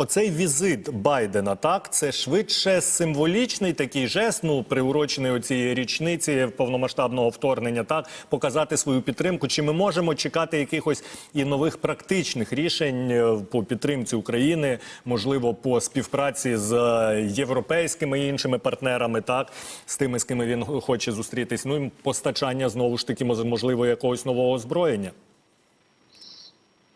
оцей візит Байдена, так це швидше символічний такий жест, ну приурочений оцій річниці повномасштабного вторгнення, так показати свою підтримку. Чи ми можемо чекати якихось і нових практичних рішень е, по підтримці України, можливо, по співпраці з е, європейськими і іншими партнерами, так з тими, з ким він хоче зустрітись? Ну і постачання знову ж таки можливо якогось нового озброєння.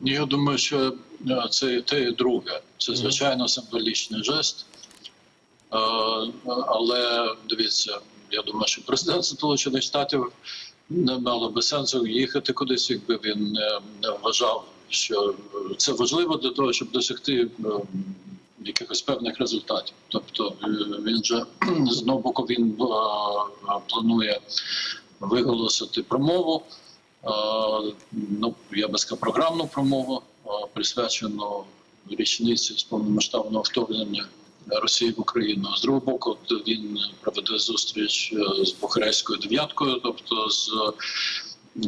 Я думаю, що е, це і те, і друге. Це звичайно символічний жест. Е, Але дивіться, я думаю, що президент Сполучених Штатів не мало би сенсу їхати кудись, якби він не, вважав, що це важливо для того, щоб досягти е, якихось певних результатів. Тобто він же з одного боку він планує виголосити промову. Ну, я би сказав, програмну промову, присвячену річниці з повномасштабного вторгнення Росії в Україну. З другого боку, він проведе зустріч е, з Бухарейською дев'яткою, тобто з е,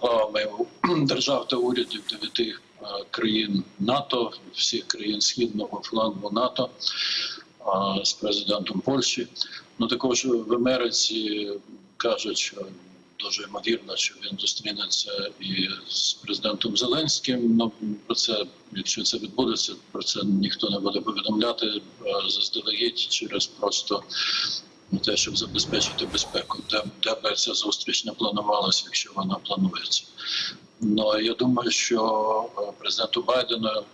главами держав та урядів дев'яти е, країн НАТО, всіх країн східного флангу НАТО з президентом Польщі. Ну також в Америці кажуть, що дуже ймовірно, що він зустрінеться і з президентом Зеленським. Ну про це, якщо це відбудеться, про це ніхто не буде повідомляти е, заздалегідь через просто те, щоб забезпечити безпеку, де, де би ця зустріч не планувалася, якщо вона планується. Ну я думаю, що е, президенту Байдену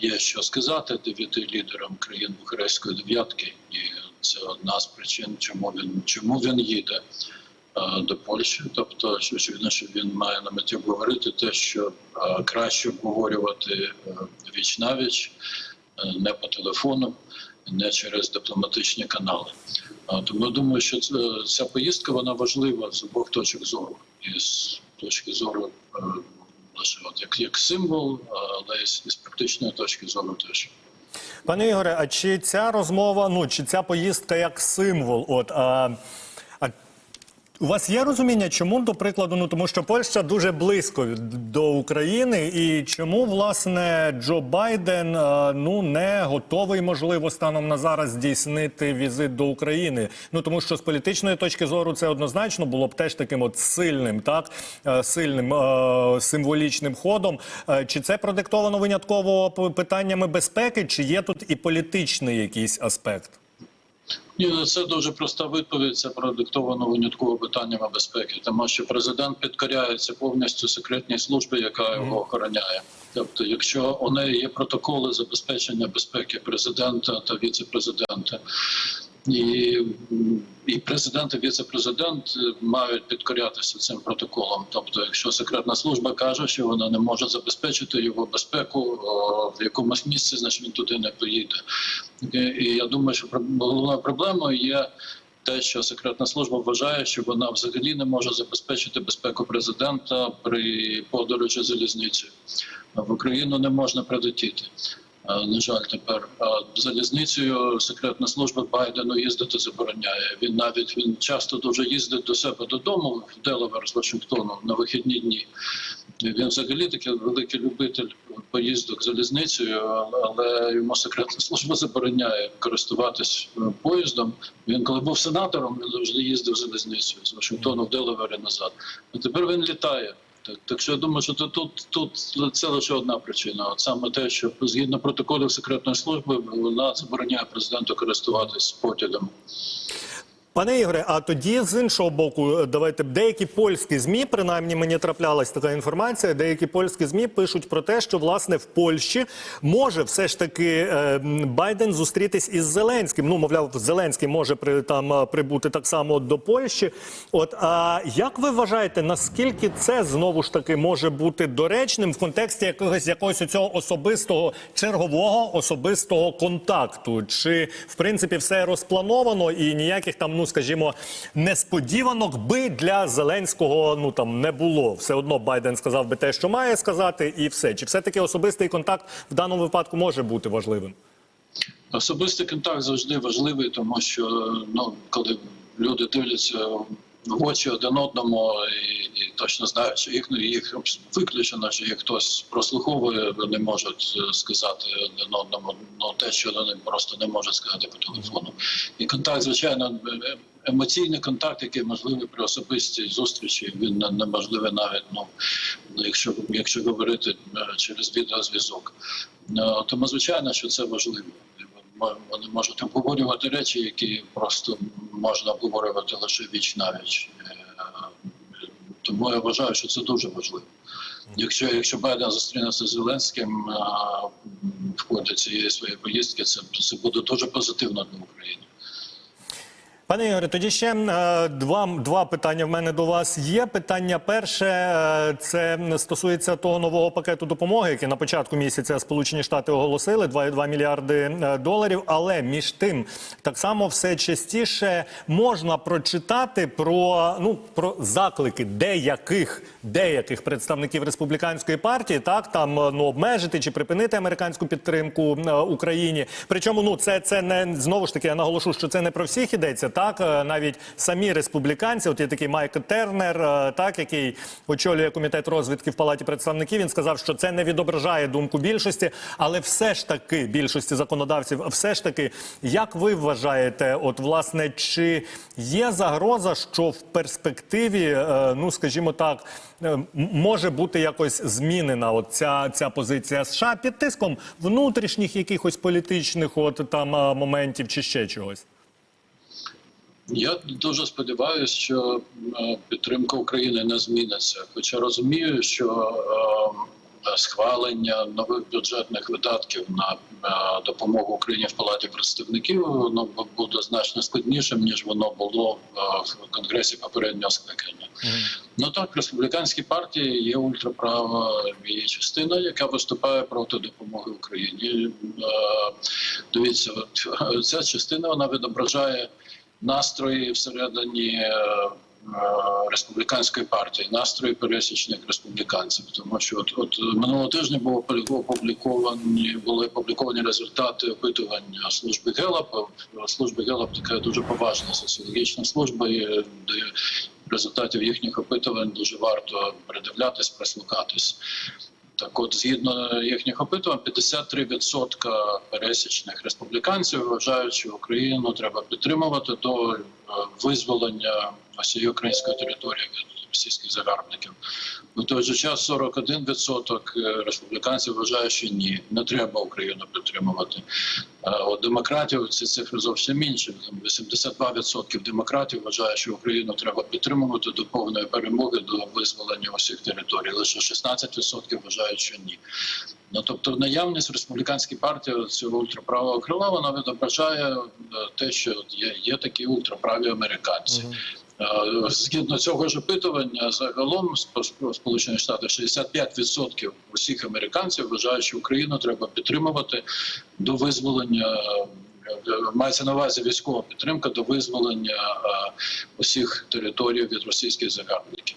є що сказати дев'яти лідерам країн Бухарестської дев'ятки, і це одна з причин, чому він чому він їде до Польщі. Тобто, очевидно, що він має на меті говорити те, що е, краще обговорювати е, віч навіч, е, не по телефону, не через дипломатичні канали. Тому я думаю, що ця поїздка вона важлива з обох точок зору, і з точки зору е, лише от як, як символ, але і з, практичної точки зору теж. Пане Ігоре, а чи ця розмова, ну чи ця поїздка як символ? От а у вас є розуміння, чому до прикладу, ну тому що Польща дуже близько до України, і чому власне Джо Байден ну не готовий, можливо, станом на зараз здійснити візит до України? Ну тому що з політичної точки зору це однозначно було б теж таким от сильним, так е, сильним е, символічним ходом. Е, Чи це продиктовано винятково питаннями безпеки, чи є тут і політичний якийсь аспект? Ні, ну, це дуже проста відповідь. Це продиктовано винятково питаннями безпеки, тому що президент підкоряється повністю секретній службі, яка його охороняє. Тобто, якщо у неї є протоколи забезпечення безпеки президента та віце-президента, і президент і віце-президент е, мають підкорятися цим протоколам. Тобто, якщо секретна служба каже, що вона не може забезпечити його безпеку в якомусь місці, значить він туди не поїде. І, я думаю, що головною проблемою є. Те, що секретна служба вважає, що вона взагалі не може забезпечити безпеку президента при подорожі залізницею. В Україну не можна прилетіти. Е, На жаль, тепер А залізницею секретна служба Байдену їздити забороняє. Він навіть він часто дуже їздить до себе додому в Делавер з Вашингтону на вихідні дні. Він взагалі такий великий любитель поїздок залізницею, але йому секретна служба забороняє користуватись е, поїздом. Він коли був сенатором, він завжди їздив залізницею з Вашингтону в Делавер і назад. А тепер він літає. Так, так що я думаю, що тут, тут, тут це лише одна причина. От саме те, що згідно протоколів секретної служби вона забороняє президенту користуватись потягом. Пане Ігоре, а тоді з іншого боку, давайте деякі польські змі, принаймні мені траплялась така інформація. Деякі польські змі пишуть про те, що власне в Польщі може все ж таки е, Байден зустрітись із Зеленським. Ну, мовляв, Зеленський може при там е, прибути так само до Польщі. От а як ви вважаєте, наскільки це знову ж таки може бути доречним в контексті якогось якогось цього особистого чергового особистого контакту? Чи в принципі все розплановано і ніяких там, ну скажімо, несподіванок би для Зеленського ну там не було? Все одно Байден сказав би те, що має сказати, і все. Чи все таки особистий контакт в даному випадку може бути важливим? Особистий контакт завжди важливий, тому що ну коли люди дивляться в очі один одному і, і точно знають, що їх, їх виключено, що їх хтось прослуховує, вони можуть е, сказати один одному ну, те, що вони просто не можуть сказати по телефону. І контакт, звичайно, е- емоційний контакт, який можливий при особистій зустрічі, він не- неможливий навіть ну, якщо, якщо говорити е, через відеозв'язок. Е, Тому, звичайно, що це важливо. Вони можуть обговорювати речі, які просто можна обговорювати лише віч навіч. Е, Тому я вважаю, що це дуже важливо. Якщо, якщо Байден зустрінеться з Зеленським а, в ході цієї своєї поїздки, це, це буде дуже позитивно для України. Пане Ігоре, тоді ще е, два, два питання в мене до вас є. Питання перше е, це стосується того нового пакету допомоги, який на початку місяця Сполучені Штати оголосили 2,2 мільярди е, доларів. Але між тим так само все частіше можна прочитати про ну про заклики деяких деяких представників республіканської партії, так там ну обмежити чи припинити американську підтримку Україні. Причому ну це, це не знову ж таки я наголошу, що це не про всіх ідеться. Так Е, навіть самі республіканці, от є такий Майк Тернер, е, так який очолює комітет розвідки в палаті представників. Він сказав, що це не відображає думку більшості, але все ж таки більшості законодавців, все ж таки, як ви вважаєте, от власне, чи є загроза, що в перспективі, е, ну скажімо так, може бути якось змінена от ця, ця позиція США під тиском внутрішніх якихось політичних от там моментів чи ще чогось? Я дуже сподіваюся, що е, підтримка України не зміниться. Хоча розумію, що е, схвалення нових бюджетних видатків на е, допомогу Україні в палаті представників воно буде значно складнішим ніж воно було е, в конгресі попереднього скликання. Ну так, республіканські партії є ультраправа її частина, яка виступає проти допомоги Україні. Е, Дивіться, ця частина вона відображає настрої всередині е, е, республіканської партії, настрої пересічних республіканців. Тому що от, от минулого тижня було опубліковані були опубліковані результати опитування служби Гелап. Служба Гелап така дуже поважна соціологічна служба, де результатів їхніх опитувань дуже варто придивлятись, прислухатись. Так, от, згідно їхніх опитувань, 53% пересічних республіканців вважають, що Україну треба підтримувати до е, визволення всієї української території від російських загарбників. У той же час 41% республіканців вважають, що ні, не треба Україну підтримувати. А От демократів ці цифри зовсім інші. Там 82% демократів вважають, що Україну треба підтримувати до повної перемоги, до визволення усіх територій. Лише 16% вважають, що ні. Ну тобто, наявність в республіканській партії цього ультраправого крила вона відображає е, те, що є, є такі ультраправі американці. Е, Згідно цього ж опитування, загалом Сп- Сполучені Штати 65% усіх американців вважають, що Україну треба підтримувати до визволення. е, Мається на увазі військова підтримка до визволення е, усіх територій від російських загарбників.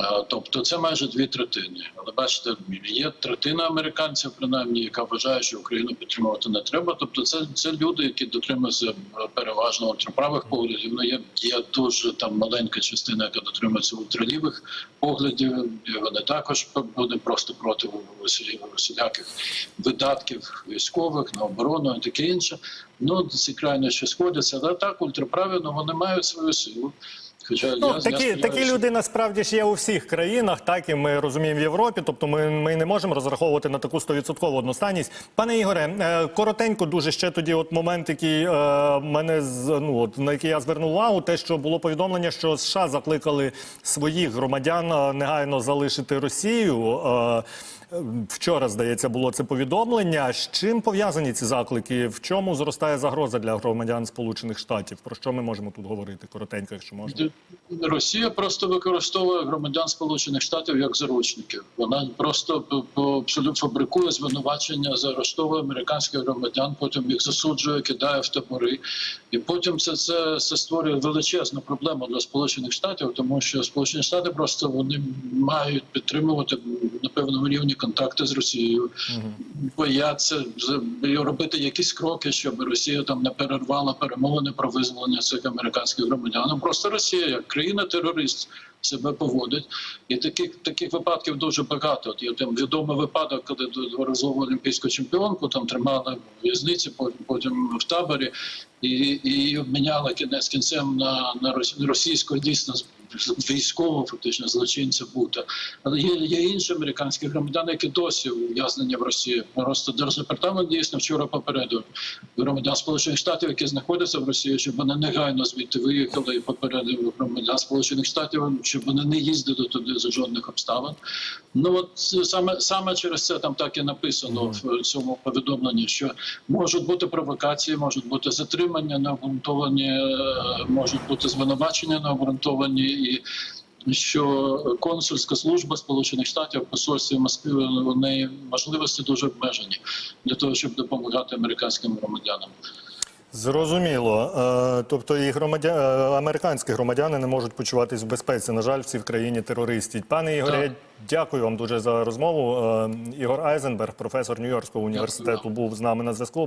Е, Тобто це майже дві третини. Але бачите, є третина американців, принаймні, яка вважає, що Україну підтримувати не треба. Тобто, це, це люди, які дотримуються е, переважно ультраправих поглядів. Ну є, є дуже там маленька частина, яка дотримується ультралівих поглядів. І вони також вони просто проти усіляких видатків військових на оборону і таке інше. Ну ці крайнощі сходяться. Але так ультраправі, ну вони мають свою силу. Хоча Ну, я, такі, я такі люди насправді ж є у всіх країнах, так і ми розуміємо в Європі. Тобто ми, ми не можемо розраховувати на таку 100% одностайність. Пане Ігоре, е, коротенько дуже ще тоді, от момент, який е, мене ну от на який я звернув увагу, те, що було повідомлення, що США закликали своїх громадян е, негайно залишити Росію. Е, Вчора, здається, було це повідомлення. З чим пов'язані ці заклики? В чому зростає загроза для громадян Сполучених Штатів? Про що ми можемо тут говорити? Коротенько, якщо можна. Росія просто використовує громадян Сполучених Штатів як заручників. Вона просто абсолютно фабрикує звинувачення, заарештовує американських громадян, потім їх засуджує, кидає в табори. І потім це, це, це створює величезну проблему для Сполучених Штатів, тому що Сполучені Штати просто вони мають підтримувати на певному рівні контакти з Росією, бояться робити якісь кроки, щоб Росія там не перервала перемовини про визволення цих американських громадян. Ну, Просто Росія, як країна-терорист, себе поводить. І таких таких випадків дуже багато. От є там відомий випадок, коли дворазову олімпійську чемпіонку там тримали в в'язниці, потім в таборі, і, і обміняли кінець кінцем на, на російську дійсно військового фактично злочинця бути. Але є, є інші американські громадяни, які досі ув'язнені в Росії. Просто держдепартамент дійсно вчора попередив громадян Сполучених Штатів, які знаходяться в Росії, щоб вони негайно звідти виїхали і попередив громадян Сполучених Штатів, щоб вони не їздили туди за жодних обставин. Ну от саме саме через це там так і написано в цьому повідомленні, що можуть бути провокації, можуть бути затримання необґрунтовані, е, можуть бути звинувачення необґрунтовані і. Що консульська служба Сполучених Штатів в посольстві Москви у неї можливості дуже обмежені для того, щоб допомагати американським громадянам. Зрозуміло. Е, Тобто і громадя... е, американські громадяни не можуть почуватись в безпеці. На жаль, всі в країні терористів. Пане Ігоре, Так. я дякую вам дуже за розмову. Е, Ігор Айзенберг, професор Нью-Йоркського університету, був з нами на зв'язку.